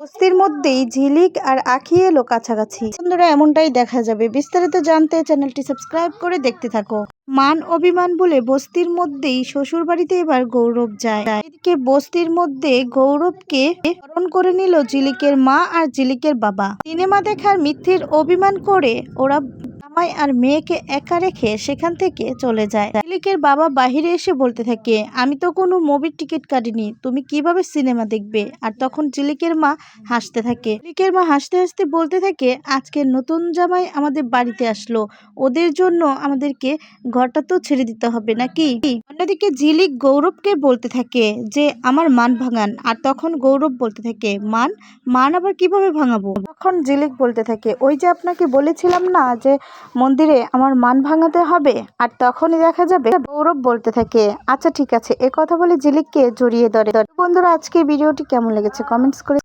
বস্তির মধ্যেই ঝিলিক আর আখি এলো কাছাকাছি। বন্ধুরা, এমনটাই দেখা যাবে। বিস্তারিত জানতে চ্যানেলটি সাবস্ক্রাইব করে দেখতে থাকো। মান অভিমান বলে বস্তির মধ্যেই শ্বশুর বাড়িতে এবার গৌরব যায়। এদিকে বস্তির মধ্যে গৌরবকে হরণ করে নিল ঝিলিকের মা আর ঝিলিকের বাবা। সিনেমা দেখার মিথ্যের অভিমান করে ওরা জামাই আর মেয়েকে একা রেখে সেখান থেকে চলে যায়। ঝিলিকের বাবা বাহিরে এসে বলতে থাকে, আমি তো কোনো মুভির টিকিট কাটিনি, তুমি কীভাবে সিনেমা দেখবে? আর তখন ঝিলিকের মা হাসতে থাকে। ঝিলিকের মা হাসতে হাসতে বলতে থাকে, আজকে নতুন জামাই আমাদের বাড়িতে আসলো, ওদের জন্য আমাদেরকে ঘরটা তো ছেড়ে দিতে হবে নাকি? অন্যদিকে ঝিলিক গৌরবকে বলতে থাকে যে, আমার মান ভাঙান। আর তখন গৌরব বলতে থাকে, মান? মান আবার কীভাবে ভাঙাবো? তখন ঝিলিক বলতে থাকে, ওই যে আপনাকে বলেছিলাম না যে মন্দিরে আমার মান ভাঙাতে হবে? আর তখনই দেখা যাবে গৌরব বলতে থাকে আচ্ছা ঠিক আছে, এ কথা বলে জিলিককে জড়িয়ে ধরে। বন্ধুরা আজকে ভিডিওটি কেমন লেগেছে? কমেন্টস করে